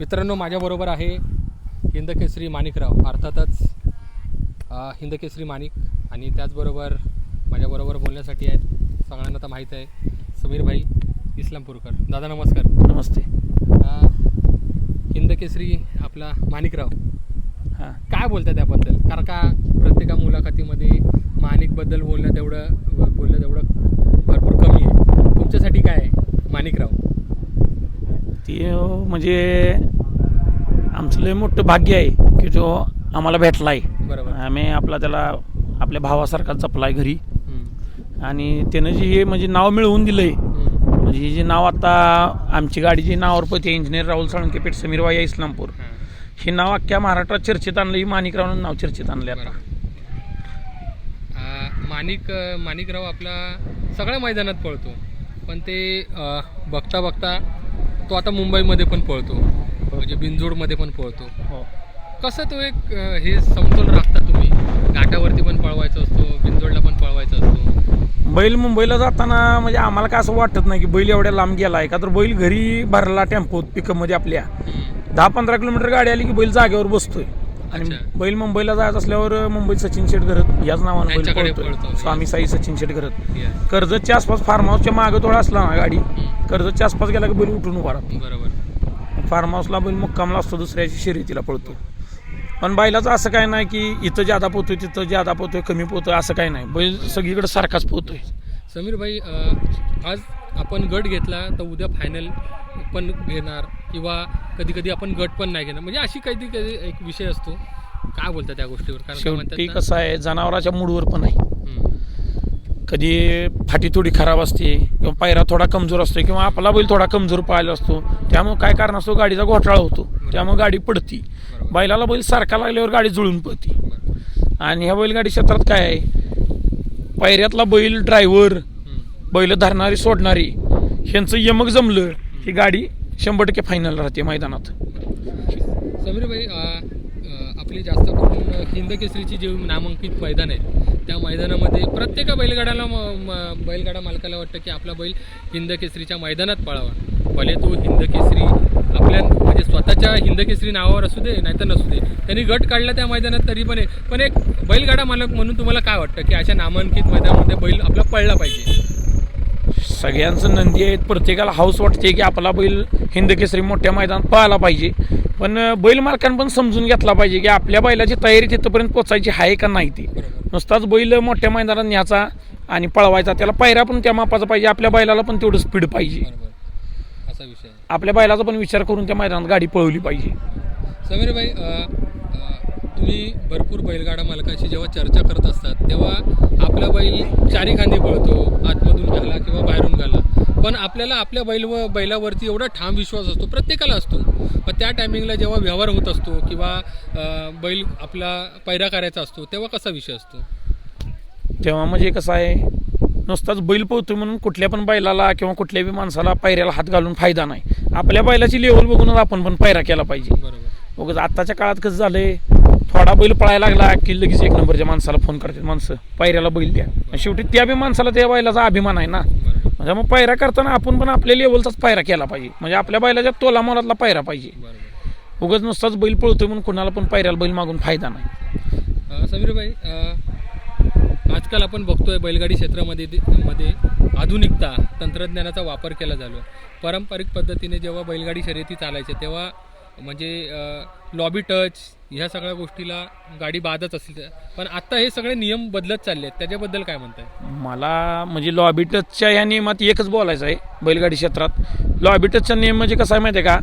मित्रांनो माझ्याबरोबर आहे हिंदकेसरी माणिकराव. अर्थातच हिंदकेसरी माणिक आणि त्याचबरोबर माझ्याबरोबर बोलण्यासाठी आहेत सगळ्यांना तर माहीत आहे समीरभाई इस्लामपूरकर. दादा नमस्कार. नमस्ते. हिंदकेसरी आपला माणिकराव. हां. काय बोलता त्याबद्दल? कारण का प्रत्येका मुलाखतीमध्ये माणिकबद्दल बोलणं तेवढं बोलणं तेवढं भरपूर कमी आहे. तुमच्यासाठी काय आहे माणिकराव? ती म्हणजे आमचं लय मोठं भाग्य आहे की तो आम्हाला भेटला आहे बरोबर. आम्ही आपला त्याला आपल्या भावासारखा जपला आहे घरी. आणि त्यानं जे हे म्हणजे नाव मिळवून दिलं आहे. म्हणजे हे जे नाव आता आमची गाडीची नावावर पते इंजिनियर राहुल साळुंके पेठ समीरबाई या इस्लामपूर हां. नाव अख्ख्या महाराष्ट्रात चर्चेत आणलं ही माणिकरावनं नाव चर्चेत आणलं आता. माणिक माणिकराव आपला सगळ्या मैदानात पळतो. पण ते बघता बघता तो आता मुंबईमध्ये पण पळतो. म्हणजे बिंजोडमध्ये पण पळतो. हो. कसं तो एक अ, हे समतोल राखता तुम्ही? घाटावरती पण पळवायचा असतो बिंजोडला पण पळवायचा असतो. बैल मुंबईला जाताना म्हणजे आम्हाला काय असं वाटत नाही की बैल एवढ्या लांब गेला आहे का तर बैल घरी भरला टेम्पोत पिकअपमध्ये आपल्या. हम्म. दहा पंधरा किलोमीटर गाडी आली की बैल जागेवर बसतोय. आणि अच्छा. बैल मुंबईला जायचं असल्यावर मुंबईत सचिन शेट घरत याच नावानं बैल त्यांच्याकडे पळतो. स्वामी साई सचिन शेट घरत. कर्जतच्या आसपास फार्म हाऊसच्या मागं थोडा असला ना गाडी हम्म. कर्जतच्या आसपास गेला की बैल उठून उभा राहतो बरोबर फार्म हाऊसला बैल मुक्कामला असतो दुसऱ्याची शर्यतीला पळतो पण बैलाचं असं काय नाही की इथं ज्यादा पोहतोय तिथं ज्यादा पोहतोय कमी पोहतोय असं काय नाही बैल सगळीकडे सारखाच पोहतोय समीर भाई अ, आज आपण गट घेतला तर उद्या फायनल पण घेणार किंवा कधी कधी आपण गट पण नाही घेणार म्हणजे अशी कधी कधी एक विषय असतो काय बोलता त्या गोष्टीवर कारण कसं आहे जनावराच्या मूडवर पण आहे. कधी फाटी थोडी खराब असते किंवा पायरा थोडा कमजोर असतो किंवा आपला बैल थोडा कमजोर पाहिला असतो त्यामुळे काय कारण असतो गाडीचा घोटाळा होतो त्यामुळे गाडी पडती. बैलाला बैल सारखा लागल्यावर गाडी जुळून पडती. आणि ह्या बैलगाडी क्षेत्रात काय आहे पायऱ्यातला बैल ड्रायव्हर. बैल धरणारी सोडणारी ह्यांचं यमक जमलं की गाडी शंभर टक्के फायनल राहते मैदानात. समीरभाई आपली जास्त करून हिंद केसरीची जी नामांकित मैदान आहे त्या मैदानामध्ये प्रत्येक बैलगाड्याला बैलगाडा मालकाला वाटतं की आपला बैल हिंद केसरीच्या मैदानात पळावा. भले तो हिंद केसरी आपल्या म्हणजे स्वतःच्या हिंद केसरी नावावर असू दे नाहीतर नसू दे त्यांनी गट काढला त्या मैदानात तरी पण आहे पण एक बैलगाडा मालक म्हणून तुम्हाला काय वाटतं की अशा नामांकित मैदानामध्ये बैल आपला पळला पाहिजे? सगळ्यांचं नंदी आहेत. प्रत्येकाला हाऊस वाटते की आपला बैल हिंद केसरी मोठ्या मैदानात पळायला पाहिजे. पण बैल मालकानं पण समजून घेतला पाहिजे की आपल्या बैलाची तयारी तिथपर्यंत पोचायची आहे का नाही ती. नुसताच बैल मोठ्या मैदानात न्यायचा आणि पळवायचा त्याला पायऱ्या पण त्या मापाचा पाहिजे. आपल्या बैलाला पण तेवढं स्पीड पाहिजे. असा विषय आपल्या बैलाचा पण विचार करून त्या मैदानात गाडी पळवली पाहिजे. समीर भाई अ, अ, तुम्ही भरपूर बैलगाडा मालकांशी जेव्हा चर्चा करत असतात तेव्हा आपला बैल चारी खांदी पळतो आतमधून घाला किंवा बाहेरून घाला. पण आपल्याला आपल्या बैल व बैलावरती एवढा ठाम विश्वास असतो प्रत्येकाला असतो. मग त्या टायमिंगला जेव्हा व्यवहार होत असतो किंवा बैल आपला पैरा करायचा असतो तेव्हा कसा विषय असतो? तेव्हा म्हणजे कसं आहे नुसताच बैल पोहतोय म्हणून कुठल्या पण बैलाला किंवा कुठल्या बी माणसाला पायऱ्याला हात घालून फायदा नाही. आपल्या बैलाची लेवल बघूनच आपण पण पायरा केला पाहिजे. बरोबर. मग आत्ताच्या काळात कसं झालंय? थोडा बैल पळायला लागला की लगेच एक नंबरच्या माणसाला फोन करतात माणसं. पायऱ्याला बैल द्या. आणि शेवटी त्या बी माणसाला त्या बैलाचा अभिमान आहे ना. म्हणजे मग पायरा करताना आपण पण आपल्या लेवलचाच पायरा केला पाहिजे. म्हणजे आपल्या बैलाच्या तोला मोलातला पायरा पाहिजे. बरोबर उगाच नुसताच बैल पळतोय म्हणून कुणाला पण पायऱ्याला बैल मागून फायदा नाही. समीरभाई आजकाल आपण बघतोय बैलगाडी क्षेत्रामध्ये मध्ये आधुनिकता तंत्रज्ञानाचा वापर केला झालो पारंपरिक पद्धतीने जेव्हा बैलगाडी शर्यती चालायच्या तेव्हा म्हणजे लॉबी टच ह्या सगळ्या गोष्टीला गाडी बाधत असेल पण आता हे सगळे नियम बदलत चालले आहेत त्याच्याबद्दल काय म्हणताय? मला म्हणजे लॉबी टचच्या या नियमात एकच बोलायचं आहे बैलगाडी क्षेत्रात. लॉबी टचचा नियम म्हणजे कसा आहे माहिती आहे का?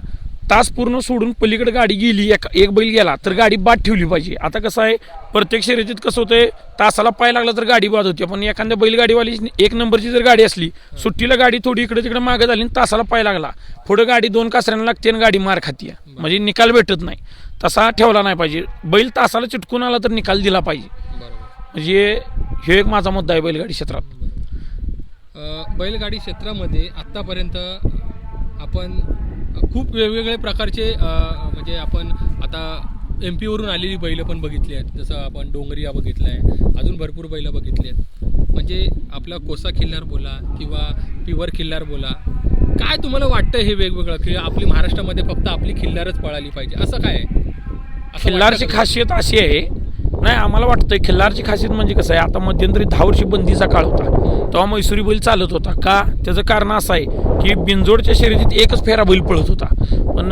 तास पूर्ण सोडून पलीकडे गाडी गेली एक एक बैल गेला तर गाडी बाद ठेवली पाहिजे. आता कसं आहे प्रत्येक शर्यतीत कसं होतंय तासाला पाय लागला तर गाडी बाद होते पण एखाद्या बैलगाडीवाली एक नंबरची जर गाडी असली सुट्टीला गाडी थोडी इकडे तिकडे मागे झाली आणि तासाला पाय लागला पुढे गाडी दोन कासऱ्यांना लागते आणि गाडी मार खाती. म्हणजे निकाल भेटत नाही. तसा ठेवला नाही पाहिजे. बैल तासाला चिटकून आला तर निकाल दिला पाहिजे. म्हणजे हे एक माझा मुद्दा आहे बैलगाडी क्षेत्रात. बैलगाडी क्षेत्रामध्ये आत्तापर्यंत आपण खूप वेगवेगळे प्रकारचे म्हणजे आपण आता एम पीवरून आलेली बैलं पण बघितली आहेत. जसं आपण डोंगरिया बघितलं आहे अजून भरपूर बैलं बघितली आहेत. म्हणजे आपला कोसा खिल्लार बोला किंवा पिवर खिल्लार बोला काय तुम्हाला वाटतं हे वेगवेगळं? की आपली महाराष्ट्रामध्ये फक्त आपली खिल्लारच पळाली पाहिजे. असं काय खिल्लारची? खासियत अशी आहे नाही आम्हाला वाटतंय खिल्लारची खासियत म्हणजे कसं आहे आता मध्यंतरी दहा वर्षी बंदीचा काळ होता. तेव्हा मैसुरी बैल चालत होता. का? त्याचं कारण असं आहे की बिंजोडच्या शर्यतीत एकच फेरा बैल पळत होता. पण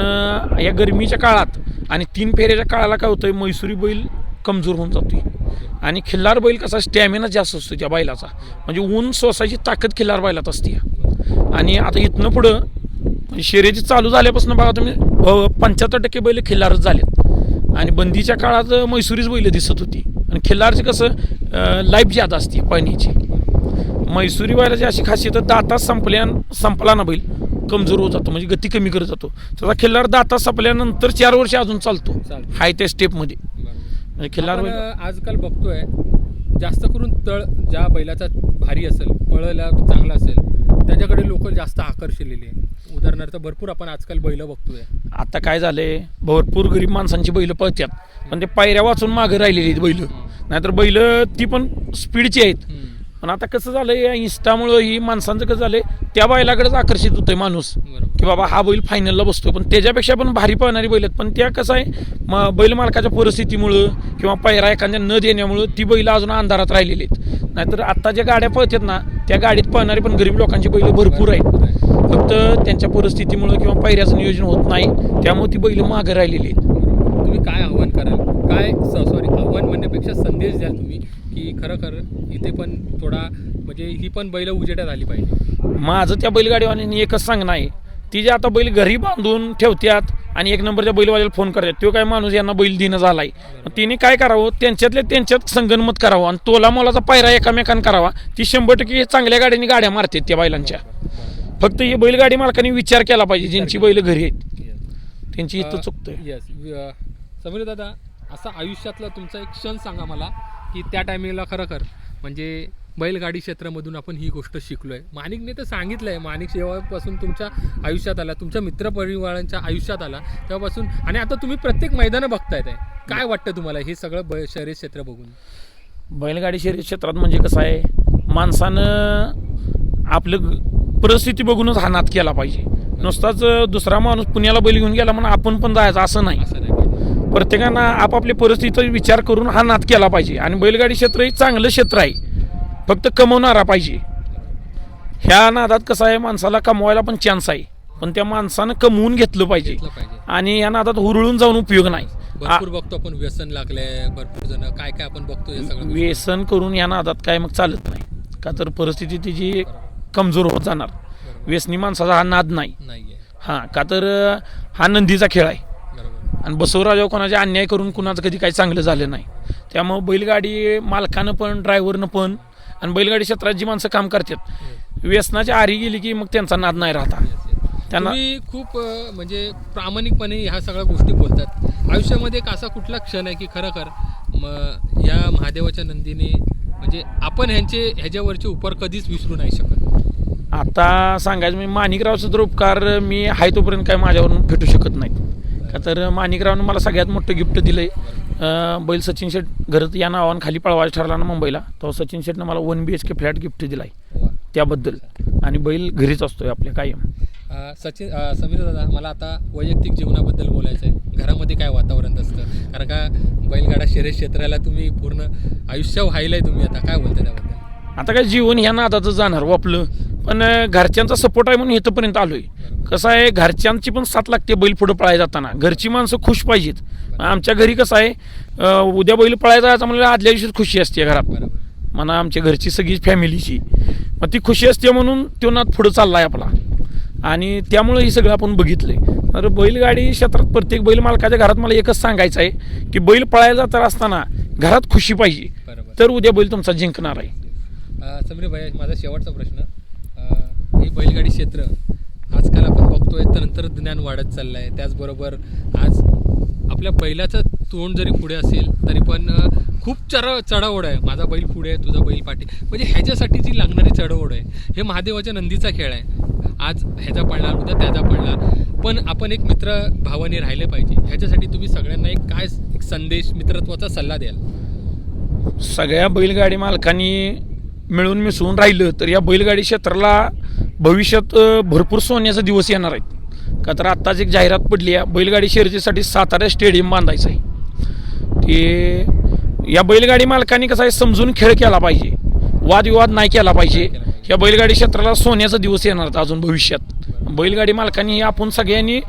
या गरमीच्या काळात आणि तीन फेऱ्याच्या काळाला काय होतं मैसुरी बैल कमजोर होऊन जातोय. आणि खिल्लार बैल कसा स्टॅमिना जास्त असतो त्या बैलाचा. म्हणजे ऊन सोसायची ताकद खिल्लार बैलात असते. आणि आता इथनं पुढं म्हणजे शर्यती चालू झाल्यापासून बघा तुम्ही पंच्याहत्तर टक्के बैल खिल्लारच झालेत. आणि बंदीच्या काळात मैसुरीच बैल दिसत होती. आणि खिल्लारची कसं लाईफ ज्यादा असते पाण्याची मैसुरी बैलाची अशी खासियत आहे, दाता संपल्या संपला ना बैल. कमजोर होत जातो म्हणजे गती कमी करत जातो. त्याचा खिल्लार दाता संपल्यानंतर चार वर्ष अजून चालतो. हाय त्या स्टेपमध्ये. म्हणजे खिल्लार बैल आजकाल बघतोय जास्त करून तळ ज्या बैलाचा भारी असेल पळायला चांगला असेल त्याच्याकडे लोक जास्त आकर्षलेले आहे. उदाहरणार्थ भरपूर आपण आजकाल बैल बघतोय. आता काय झालंय? भरपूर गरीब माणसांची बैल पळतात. पण ते पायऱ्या वाचून मागे राहिलेली आहेत बैल. नाहीतर बैल ती पण स्पीडची आहेत. पण आता कसं झालंय या इन्स्टामुळं ही माणसांचं कसं झालंय त्या बैलाकडेच आकर्षित होतोय माणूस. की बाबा हा बैल फायनलला बसतोय. पण त्याच्यापेक्षा पण भारी पळणारी बैल आहेत. पण त्या कसं आहे म बैल मालकाच्या परिस्थितीमुळं किंवा पायरा एखाद्या न देण्यामुळं ती बैल अजून अंधारात राहिलेली आहेत. नाहीतर आता ज्या गाड्या पळतात ना त्या गाडीत पळणारी पण गरीब लोकांची बैल भरपूर आहेत. फक्त त्यांच्या परिस्थितीमुळं किंवा पायऱ्याचं नियोजन होत नाही त्यामुळे ती बैल मागे राहिलेली आहेत. तुम्ही काय आव्हान कराल? काय सॉरी आव्हान म्हणण्यापेक्षा संदेश द्याल तुम्ही की खरं खरं इथे पण थोडा म्हणजे ही पण बैल उजेडात आली पाहिजे. माझं त्या बैलगाडीवाल्यांनी एकच सांगणं आहे. ती जे आता बैल घरी बांधून ठेवत्यात आणि एक नंबरच्या बैलवाल्याला फोन करतात तो काय माणूस यांना बैल देणं झालाय. तिने काय करावं? त्यांच्यातल्या त्यांच्यात संगनमत करावं आणि तोला मोलाचा पायरा एकामेकान करावा. ती शंभर टक्के चांगल्या गाड्यांनी गाड्या मारतात त्या बैलांच्या. फक्त ही बैलगाडी मालकांनी विचार केला पाहिजे ज्यांची बैल घरी आहेत. त्यांची इथं चुकतंय. येस समीर दादा असा आयुष्यातला तुमचा एक क्षण सांगा मला की त्या टायमिंगला खरं खर म्हणजे बैलगाडी क्षेत्रामधून आपण ही गोष्ट शिकलोय. माणिकने तर सांगितलंय माणिक जेव्हापासून तुमच्या आयुष्यात आला तुमच्या मित्रपरिवारांच्या आयुष्यात आला तेव्हापासून आणि आता तुम्ही प्रत्येक मैदानं बघतायत आहे. काय वाटतं तुम्हाला हे सगळं बै शहरी क्षेत्र बघून? बैलगाडी शर्यत क्षेत्रात म्हणजे कसं आहे माणसानं आपलं परिस्थिती बघूनच हा नाद केला पाहिजे. नुसताच दुसरा माणूस पुण्याला बैल घेऊन गेला म्हणून आपण पण जायचं असं नाही. प्रत्येकानं आपापल्या परिस्थितीचा विचार करून हा नाद केला पाहिजे. आणि बैलगाडी क्षेत्र हे चांगलं क्षेत्र आहे. फक्त कमवणारा पाहिजे. ह्या नादात कसं आहे माणसाला कमवायला पण चान्स आहे. पण त्या माणसानं कमवून घेतलं पाहिजे. घेतलं पाहिजे. आणि या नादात हुरळून जाऊन उपयोग नाही. आ- भरपूर बघतो आपण व्यसन लागलंय भरपूर जण. काय काय आपण बघतो हे सगळं व्यसन करून या नादात काय मग चालत नाही. का तर परिस्थिती तिची कमजोर होत जाणार. व्यसनी माणसाचा हा नाद नाही. नाहीये. हां का तर अं, हा नंदीचा खेळ आहे. आणि बसवराजावर कोणाचे अन्याय करून कुणाचं कधी काही चांगलं झालं नाही. त्यामुळं बैलगाडी मालकानं पण ड्रायव्हरनं पण आणि बैलगाडी क्षेत्रात जी माणसं काम करतात व्यसनाच्या आरी गेली की मग त्यांचा नाद नाही राहता. त्यांना खूप म्हणजे प्रामाणिकपणे ह्या सगळ्या गोष्टी बोलतात. आयुष्यामध्ये एक असा कुठला क्षण आहे की खरं खर म या महादेवाच्या नंदीने म्हणजे आपण ह्यांचे ह्याच्यावरचे उपकार कधीच विसरू नाही शकत? आता सांगायचं मी माणिकरावचा तर उपकार मी आहे तोपर्यंत काय माझ्यावरून भेटू शकत नाहीत. का तर माणिकरावनं मला सगळ्यात मोठं गिफ्ट दिलं आहे बैल सचिन शेठ घरात या नावानं खाली पळवायचं ठरला ना मुंबईला तेव्हा सचिन शेठनं मला one B H K flat gift दिला आहे त्याबद्दल. आणि बैल घरीच असतोय आपल्या कायम. सचिन समीर दादा मला आता वैयक्तिक जीवनाबद्दल बोलायचं आहे घरामध्ये काय वातावरण असतं? कारण का बैलगाडा शर्यत क्षेत्राला तुम्ही पूर्ण आयुष्य व्हायलाय तुम्ही आता. काय बोलता त्याबद्दल? आता काय जीवन ह्या नादाचं जाणार हो आपलं. पण घरच्यांचा सपोर्ट आहे म्हणून इथंपर्यंत आलोय. कसं आहे घरच्यांची पण साथ लागते बैल पुढं पळायला जाताना. घरची माणसं खुश पाहिजेत. आमच्या घरी कसं आहे उद्या बैल पळायला जायचं म्हणजे आदल्या दिवशीच खुशी असते घरात. म्हणा आमच्या घरची सगळी फॅमिलीची. मग ती खुशी असते म्हणून तो पुढं चालला आहे आपला. आणि त्यामुळे हे सगळं आपण बघितलंय. तर बैलगाडी क्षेत्रात प्रत्येक बैल मालकाच्या घरात मला एकच सांगायचं आहे की बैल पळायला जात असताना घरात खुशी पाहिजे. तर उद्या बैल तुमचा जिंकणार आहे. समीर भाई माझा शेवटचा प्रश्न. बैलगाडी क्षेत्र आजकाल आपण बघतोय तंत्रज्ञान वाढत चाललं आहे त्याचबरोबर आज आपल्या बैलाचं तोंड जरी पुढे असेल तरी पण खूप चढ चढाओढ आहे. माझा बैल पुढे आहे तुझा बैल पाठी. म्हणजे ह्याच्यासाठी जी लागणारी चढाओढ आहे हे महादेवाच्या नंदीचा खेळ आहे. आज ह्याचा पडणार उद्या त्याचा पडणार पण आपण एक मित्र भावाने राहिले पाहिजे. ह्याच्यासाठी तुम्ही सगळ्यांना एक काय एक संदेश मित्रत्वाचा सल्ला द्याल? सगळ्या बैलगाडी मालकांनी मिळून मिसळून राहिलं तर या बैलगाडी क्षेत्राला भविष्यात भरपूर सोन्याचा दिवस येणार आहेत. का तर आत्ताच एक जाहिरात पडली आहे बैलगाडी शर्यतीसाठी सातारा स्टेडियम बांधायचं आहे. ते या बैलगाडी मालकांनी कसं आहे समजून खेळ केला पाहिजे. वादविवाद नाही केला पाहिजे. या बैलगाडी क्षेत्राला सोन्याचा दिवस येणार आहेत अजून भविष्यात. बैलगाडी मालकांनी हे आपण सगळ्यांनी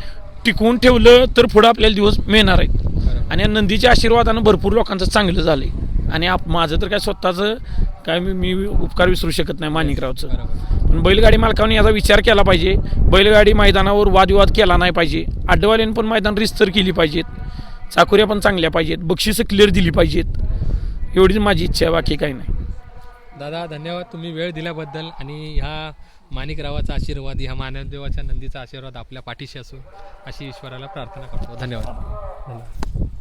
टिकवून ठेवलं तर पुढं आपल्याला दिवस मिळणार आहेत. आणि या नंदीच्या आशीर्वादानं भरपूर लोकांचं चांगलं झालं आहे आणि आप माझं तर काय स्वतःचं काय मी मी उपकार विसरू शकत नाही माणिकरावचं. पण बैलगाडी मालकांनी याचा विचार केला पाहिजे. बैलगाडी मैदानावर वादविवाद केला नाही पाहिजे. अड्डवाल्यांनी पण मैदान रिस्तर केली पाहिजेत. चाकोऱ्या पण चांगल्या पाहिजेत. बक्षिसं क्लिअर दिली पाहिजेत. एवढीच माझी इच्छा आहे बाकी काही नाही. दादा धन्यवाद तुम्ही वेळ दिल्याबद्दल आणि ह्या माणिकरावाचा आशीर्वाद ह्या मानवदेवाच्या नंदीचा आशीर्वाद आपल्या पाठीशी असो अशी ईश्वराला प्रार्थना करतो. धन्यवाद. धन्यवाद.